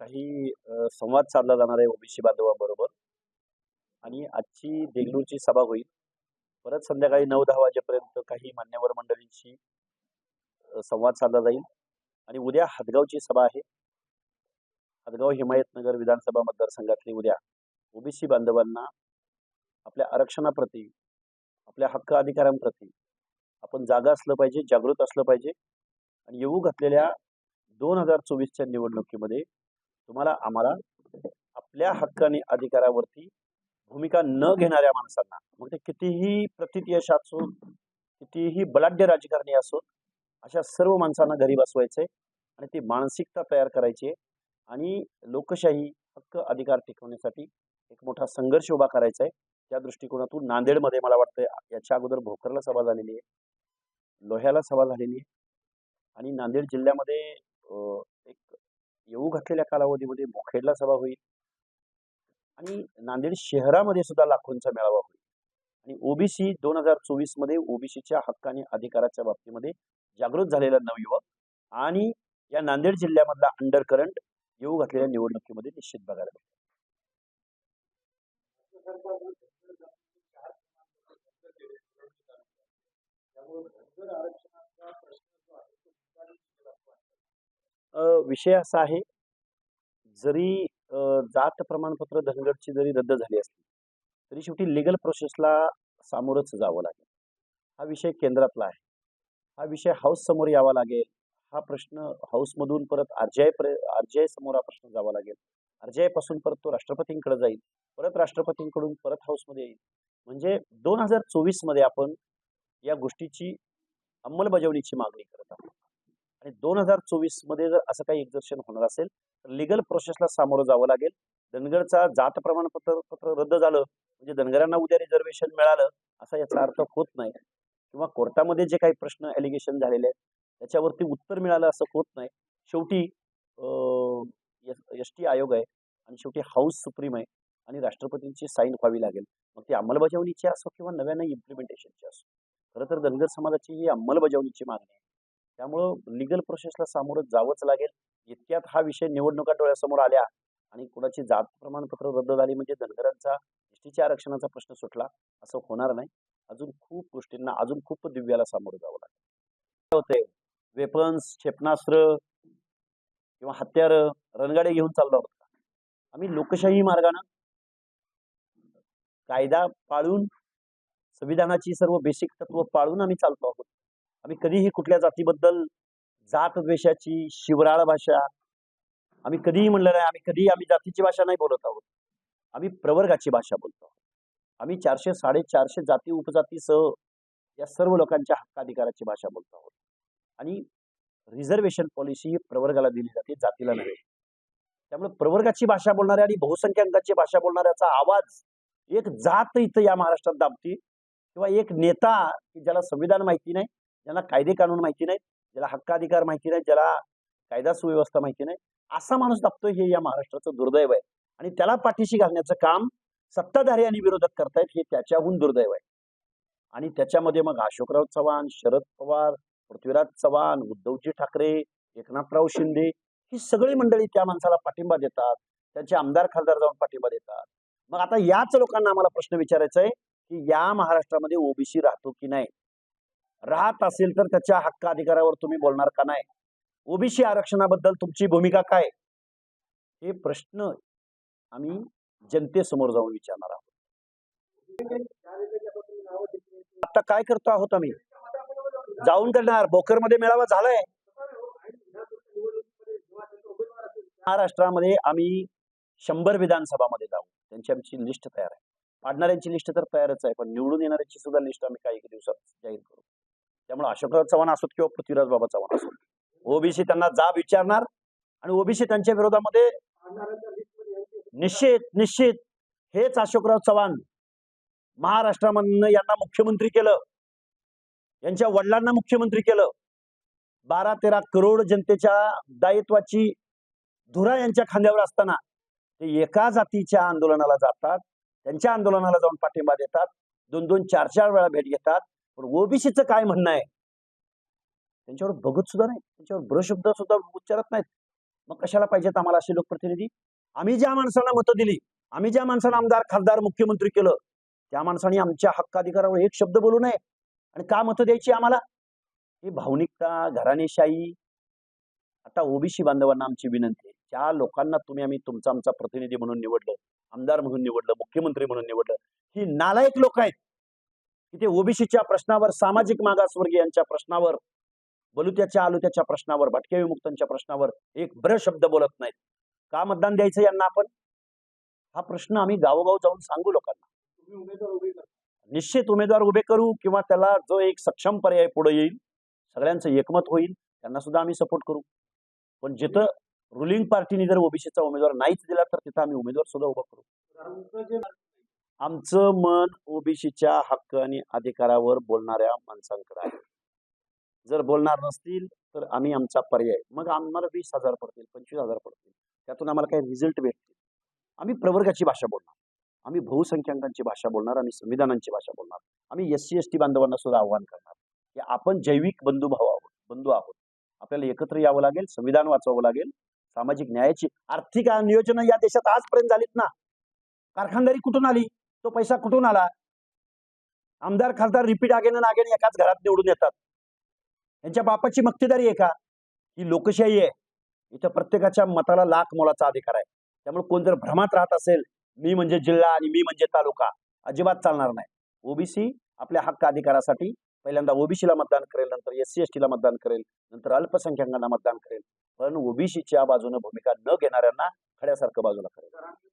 काही संवाद साधला जाणार आहे ओबीसी बांधवाबरोबर. आणि आजची देगलूरची सभा होईल. परत संध्याकाळी नऊ दहा वाजेपर्यंत काही मान्यवर मंडळींशी संवाद साधला जाईल. आणि उद्या हदगावची सभा आहे. हदगाव हिमायतनगर विधानसभा मतदारसंघातली उद्या ओबीसी बांधवांना आपल्या आरक्षणाप्रती आपल्या हक्क अधिकारांप्रती आपण जागा असलं पाहिजे जागृत असलं पाहिजे. आणि येऊ घातलेल्या दोन हजार चोवीसच्या निवडणुकीमध्ये तुम्हाला आम्हाला आपल्या हक्क आणि अधिकारावरती भूमिका न घेणाऱ्या माणसांना मग ते कितीही प्रतियश असो कितीही बलाढ्य राजकारणी असो अशा सर्व माणसांना घरी बसवायचंय आणि ती मानसिकता तयार करायची आहे आणि लोकशाही हक्क अधिकार टिकवण्यासाठी एक मोठा संघर्ष उभा करायचा आहे. त्या दृष्टिकोनातून नांदेडमध्ये मला वाटतं याच्या अगोदर भोकरला सभा झालेली आहे लोह्याला सभा झालेली आहे आणि नांदेड जिल्ह्यामध्ये येऊ घातलेल्या कालावधीमध्ये मुखेडला सभा होईल. आणि नांदेड शहरामध्ये सुद्धा लाखोंचा मेळावा होईल. आणि ओबीसी दोन हजार चोवीसमध्ये ओबीसीच्या हक्क आणि अधिकाराच्या बाबतीमध्ये जागृत झालेला नवयुवक आणि या नांदेड जिल्ह्यामधला अंडर करंट येऊ घातलेल्या निवडणुकीमध्ये निश्चित बघायला मिळतो आरक्षण विषय असा आहे जरी जात प्रमाणपत्र धनगडची जरी रद्द झाली असली तरी शेवटी लिगल प्रोसेसला सामोरंच जावं लागेल. हा विषय केंद्रातला आहे. हा विषय हाऊस समोर यावा लागेल. हा प्रश्न हाऊसमधून परत आरजीआय आरजीआय समोर हा प्रश्न जावा लागेल. आरजीआयपासून परत तो राष्ट्रपतींकडे जाईल. परत राष्ट्रपतींकडून परत हाऊसमध्ये येईल. म्हणजे दोन हजार चोवीसमध्ये आपण या गोष्टीची अंमलबजावणीची मागणी करतो. आणि दोन हजार चोवीसमध्ये जर असं काही एक्झर्शन होणार असेल तर लिगल प्रोसेसला सामोरं जावं लागेल. धनगरचा जात प्रमाणपत्र पत्र रद्द झालं म्हणजे धनगरांना उद्या रिझर्वेशन मिळालं असा याचा अर्थ होत नाही. किंवा कोर्टामध्ये जे काही प्रश्न एलिगेशन झालेले आहेत त्याच्यावरती उत्तर मिळालं असं होत नाही. शेवटी एस टी आयोग आहे आणि शेवटी हाऊस सुप्रीम आहे आणि राष्ट्रपतींची साईन व्हावी लागेल. मग ती अंमलबजावणीची असो किंवा नव्यानं इम्प्लिमेंटेशनची असो. खरं तर धनगर समाजाची ही अंमलबजावणीची मागणी आहे. त्यामुळं लिगल प्रोसेसला सामोरं जावंच लागेल. इतक्यात हा विषय निवडणुका डोळ्यासमोर आल्या आणि कुणाची जात प्रमाणपत्र रद्द झाली म्हणजे धनगरांचा एसटीच्या आरक्षणाचा प्रश्न सुटला असं होणार नाही. अजून खूप गोष्टींना अजून खूप दिव्याला सामोरं जावं लागेल. होते वेपन्स क्षेपणास्त्र किंवा हत्यार रणगाडे घेऊन चाललो आहोत आम्ही लोकशाही मार्गानं कायदा पाळून संविधानाची सर्व बेसिक तत्व पाळून आम्ही चालतो आहोत. आम्ही कधीही कुठल्या जातीबद्दल जात द्वेषाची शिवराळ भाषा आम्ही कधीही म्हणलं नाही आम्ही कधीही आम्ही जातीची भाषा नाही बोलत आहोत. आम्ही प्रवर्गाची भाषा बोलतो आहोत. आम्ही चारशे साडेचारशे जाती उपजातीसह या सर्व लोकांच्या हक्काधिकाराची भाषा बोलतो आहोत. आणि रिझर्वेशन पॉलिसी ही प्रवर्गाला दिली जाते जातीला नव्हे. त्यामुळे प्रवर्गाची भाषा बोलणाऱ्या आणि बहुसंख्याकांची भाषा बोलणाऱ्याचा आवाज एक जात इथं या महाराष्ट्रात दाबती किंवा एक नेता की ज्याला संविधान माहिती नाही ज्याला कायदे कानून माहिती नाहीत ज्याला हक्काधिकार माहिती नाही ज्याला कायदा सुव्यवस्था माहिती नाही असा माणूस दाबतोय हे या महाराष्ट्राचं दुर्दैव आहे. आणि त्याला पाठीशी घालण्याचं काम सत्ताधारी आणि विरोधक करतायत हे त्याच्याहून दुर्दैव आहे. आणि त्याच्यामध्ये मग अशोकराव चव्हाण शरद पवार पृथ्वीराज चव्हाण उद्धवजी ठाकरे एकनाथराव शिंदे ही सगळी मंडळी त्या माणसाला पाठिंबा देतात. त्यांचे आमदार खासदार जाऊन पाठिंबा देतात. मग आता याच लोकांना आम्हाला प्रश्न विचारायचा आहे की या महाराष्ट्रामध्ये ओबीसी राहतो की नाही? राहत असेल तर त्याच्या हक्क अधिकारावर तुम्ही बोलणार का नाही? ओबीसी आरक्षणाबद्दल तुमची भूमिका काय? हे प्रश्न आम्ही जनतेसमोर जाऊन विचारणार आहोत. आता काय करतो आहोत आम्ही? जाऊन करणार. बोकरमध्ये मेळावा झालाय. महाराष्ट्रामध्ये आम्ही शंभर विधानसभामध्ये जाऊ. त्यांची आमची लिस्ट तयार आहे. पाडणाऱ्यांची लिस्ट तर तयारच आहे पण निवडून येणाऱ्यांची सुद्धा लिस्ट आम्ही काही दिवसात जाहीर करू. त्यामुळे अशोकराव चव्हाण असोत किंवा पृथ्वीराज बाबा चव्हाण असोत. ओबीसी त्यांना जाब विचारणार आणि ओबीसी त्यांच्या विरोधामध्ये निश्चित निश्चित हेच अशोकराव चव्हाण महाराष्ट्रामधनं यांना मुख्यमंत्री केलं. यांच्या वडिलांना मुख्यमंत्री केलं. बारा तेरा करोड जनतेच्या दायित्वाची धुरा यांच्या खांद्यावर असताना ते एका जातीच्या आंदोलनाला जातात. त्यांच्या आंदोलनाला जाऊन पाठिंबा देतात. दोन दोन चार चार वेळा भेट घेतात. पण ओबीसीचं काय म्हणणं आहे? त्यांच्यावर बघत सुद्धा नाही. त्यांच्यावर ब्रशब्द सुद्धा उच्चारत नाहीत. मग कशाला पाहिजेत आम्हाला असे लोकप्रतिनिधी? आम्ही ज्या माणसांना मतं दिली आम्ही ज्या माणसांना आमदार खासदार मुख्यमंत्री केलं त्या माणसाने आमच्या हक्काधिकारावर एक शब्द बोलू नये. आणि का मतं द्यायची आम्हाला? ही भावनिकता घराणेशाही. आता ओबीसी बांधवांना आमची विनंती आहे. ज्या लोकांना तुम्ही आम्ही तुमचा आमचा प्रतिनिधी म्हणून निवडलं आमदार म्हणून निवडलं मुख्यमंत्री म्हणून निवडलं ही नालायक लोक आहेत. तिथे ते ओबीसीच्या प्रश्नावर सामाजिक मागासवर्गीयांच्या प्रश्नावर बलुत्याच्या आलुत्याच्या प्रश्नावर भटक्या विमुक्तांच्या प्रश्नावर एक ब्र शब्द बोलत नाहीत. का मतदान द्यायचं यांना आपण? हा प्रश्न आम्ही गावोगाव जाऊन सांगू लोकांना. निश्चित उमेदवार उभे करू किंवा त्याला जो एक सक्षम पर्याय पुढे येईल सगळ्यांचं एकमत होईल त्यांना सुद्धा आम्ही सपोर्ट करू. पण जिथं रुलिंग पार्टीने जर ओबीसीचा उमेदवार नाहीच दिला तर तिथं आम्ही उमेदवार सुद्धा उभा करू. आमचं मन ओबीसीच्या हक्क आणि अधिकारावर बोलणाऱ्या माणसांकडे आहे. जर बोलणार नसतील तर आम्ही आमचा पर्याय मग आम्हाला वीस हजार पडतील पंचवीस हजार पडतील. त्यातून आम्हाला काही रिझल्ट भेटतील. आम्ही प्रवर्गाची भाषा बोलणार. आम्ही बहुसंख्याकांची भाषा बोलणार आम्ही संविधानांची भाषा बोलणार. आम्ही एस सी एस टी बांधवांना सुद्धा आव्हान करणार. की आपण जैविक बंधुभाव आहोत बंधू आहोत. आपल्याला एकत्र यावं लागेल संविधान वाचवावं लागेल सामाजिक न्यायाची आर्थिक नियोजन या देशात आजपर्यंत झालीत ना? कारखानदारी कुठून आली? तो पैसा कुठून आला? आमदार खासदार रिपीट आगेन नागेन एकाच घरात निवडून येतात. यांच्या बापाची मक्तेदारी आहे का? ही लोकशाही आहे. इथं प्रत्येकाच्या मताला लाख मोलाचा अधिकार आहे. त्यामुळे कोण जर भ्रमात राहत असेल मी म्हणजे जिल्हा आणि मी म्हणजे तालुका अजिबात चालणार नाही. ओबीसी आपल्या हक्क अधिकारासाठी पहिल्यांदा ओबीसीला मतदान करेल नंतर एस सी एस टीला मतदान करेल नंतर अल्पसंख्याकांना मतदान करेल. पण ओबीसीच्या बाजूने भूमिका न घेणाऱ्यांना खड्यासारखं बाजूला करेल.